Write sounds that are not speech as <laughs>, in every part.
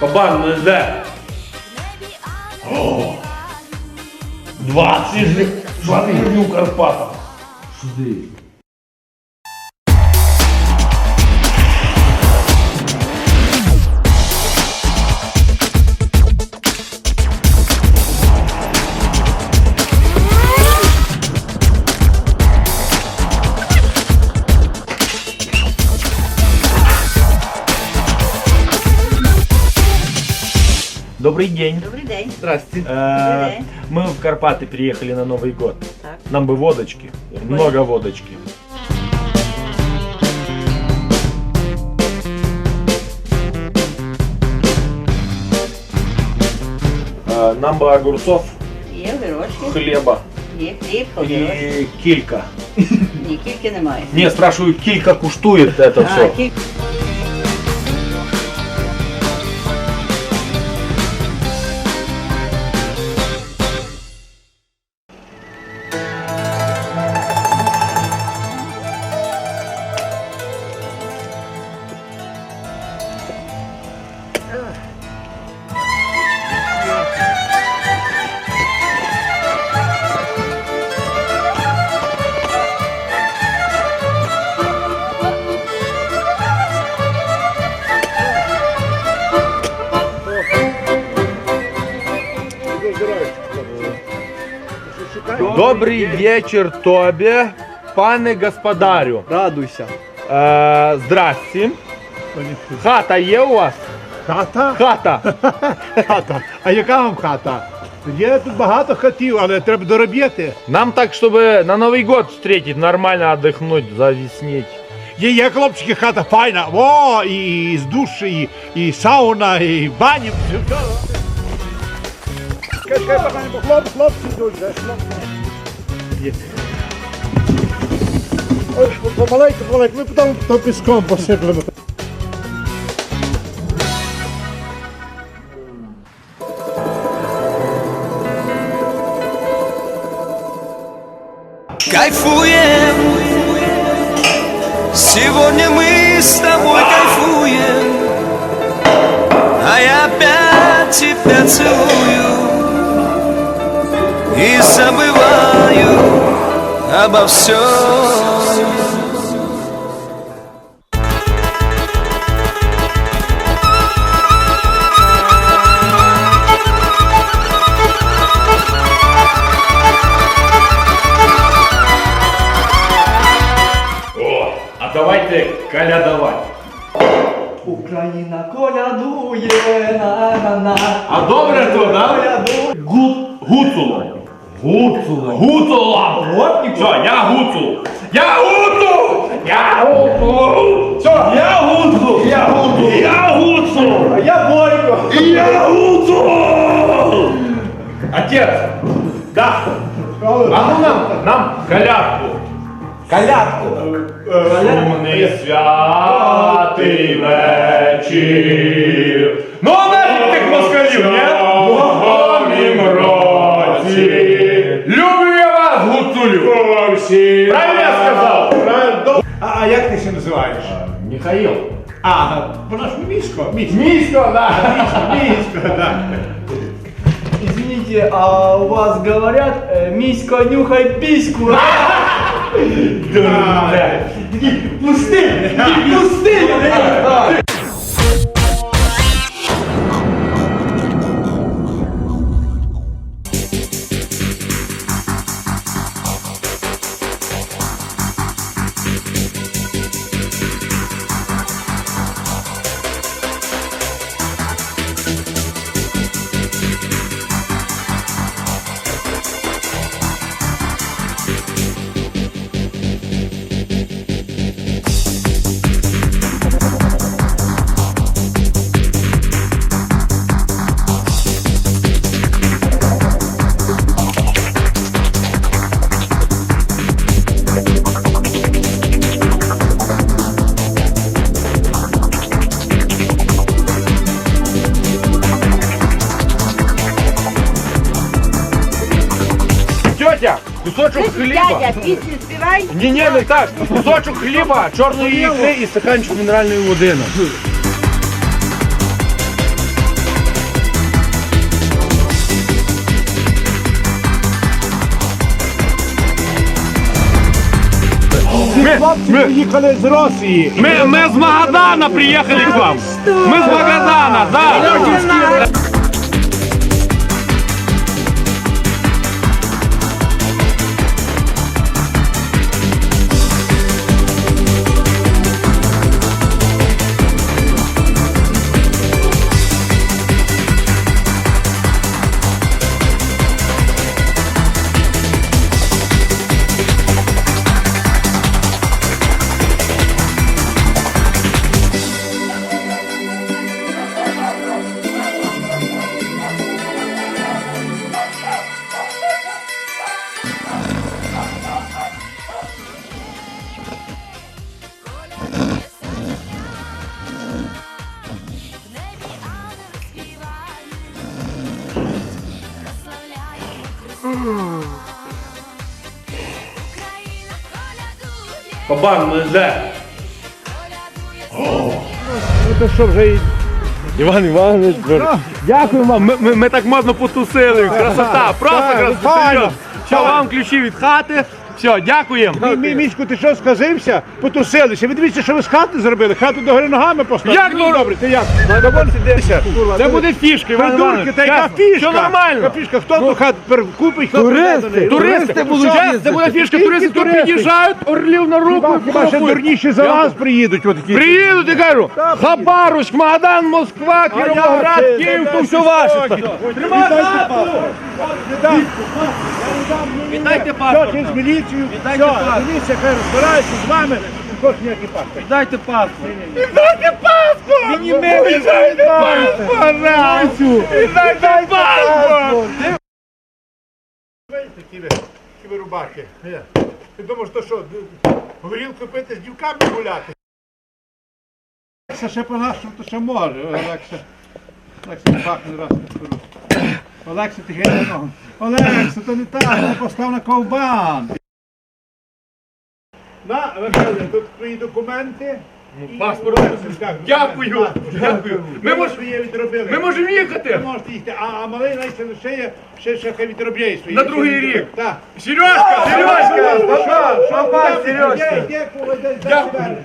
Кабан ну де? ангели 20 жив. 20 жив в Карпатах. Сюди. Добрый день. Добрий день. Здрасте. Добрый день. Мы в Карпаты приехали на Новый год. Так. Нам бы водочки. Я Много водочки. Э, Нам бы огурцов, Є огірочки, хлеба є хліб, огірочки. и килька. Ні, кільки немає. Не, спрашиваю, килька куштует это А, все. кілька. Добрий вечір тобі, пане господарю. Радуйся. Е, здрасте. Хата є у вас? Хата? Хата. <laughs> Хата. А яка вам хата? Є тут багато хатів, але треба доробити. Нам так, чтобы на Новый год встретить, нормально отдохнуть, зависнеть. Є, є хлопчики, хата файна. О, і, і з душі, і, і сауна, і баня. все, все. Чекай, чекай, пане, бо хлоп, хлопці йдуть, де хлопці. Є. Ой, помаленьку, помаленьку, ми потім то піском посиплемо. Кайфуем Сегодня мы с тобой кайфуем А я опять тебя целую И забываю обо всем О, а давайте колядовать. Україна колядує, на-на-на. А добре то, да? Колядує. Гу, гуцуло. Гуцуло. Гуцула. Все, я гуцул. Я гуцул! Я гуцул! Все, я гуцул! Я гуцул! Я гуцул! А я Борько. Я гуцул! Отец! Да! А ну нам, нам колядку! Колядку. Сумний святий вечір. Ну, нафіг тих москалів, ні? ти ще називаєш? Михаил. А, по-нашому місько. Місько. Мишка, да. Місько, так. Извините, а у вас говорят, э, Миська, нюхай письку. Дурне. Пусти! Пусти! Кусочок хліба. Дядя, пісню співай. Ні, ні, не так. Кусочок хліба, чорної ікри і стаканчик мінеральної води. Ми, Хлопці приїхали з Росії. ми, ми з Магадана приїхали к вам. Ми з Магадана, да. Кабан лезе. колядує Ну то що вже і Іван Іванович, дякую вам. Ми, ми, ми так модно потусили. Красота, просто красота. Що вам ключі від хати. Все, дякуємо. Мій, мій міську, ти що сказився? Потусилися. Ви дивіться, що ви з хати зробили. Хату до гори ногами поставили. Як Ну, до- добре, ти як? Це буде фішка, Іван Придурки, Іванович. та яка Чесно. фішка? Все нормально. Яка фішка? Хто ту хату купить, хто прийде до неї? Туристи будуть, це буде фішка, Тільки туристи тут туристи. під'їжджають, орлів на руку. Хіба, хіба ще дурніші за вас приїдуть отакі. Приїдуть і кажу, Хабаровськ, Магадан, Москва, Кіровоград. Київ, то все ваше. папу. Віддам. Віддайте паспорт. через міліцію. Віддайте паспорт. міліція хай розбирається з вами. Ніякий паспорт. Дайте паспорт. Віддайте паспорт! Він не мив, віддайте паспорт! Віддайте паспорт! Такі ви, такі ви рубахи. Е. Ти думаєш, то що, горілку пити з дівками гуляти? Олекса ще по-нашому, то ще може. Олекса, Олекса не пахне раз не Олекса, ти геть ногу. Олекса, то не так, не постав на ковбан. На, Михайло, тут твої документи. І паспорт. Олекса, так, Дякую, дякую. Ми мож- відробили. Ми можемо Ви їхати. можете їхати, а, а малий навіть ще є, ще, ще хай відробляє свої. На другий рік. Так. Сережка, Сережка. Що, що, Папа, що, Сережка. Йде, йде Дякую.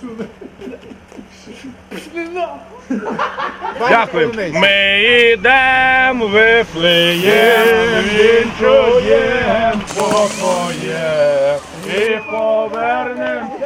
Сюди. Дякую. Ми йдемо в Вифлеєм, вінчуєм покоє і повернемося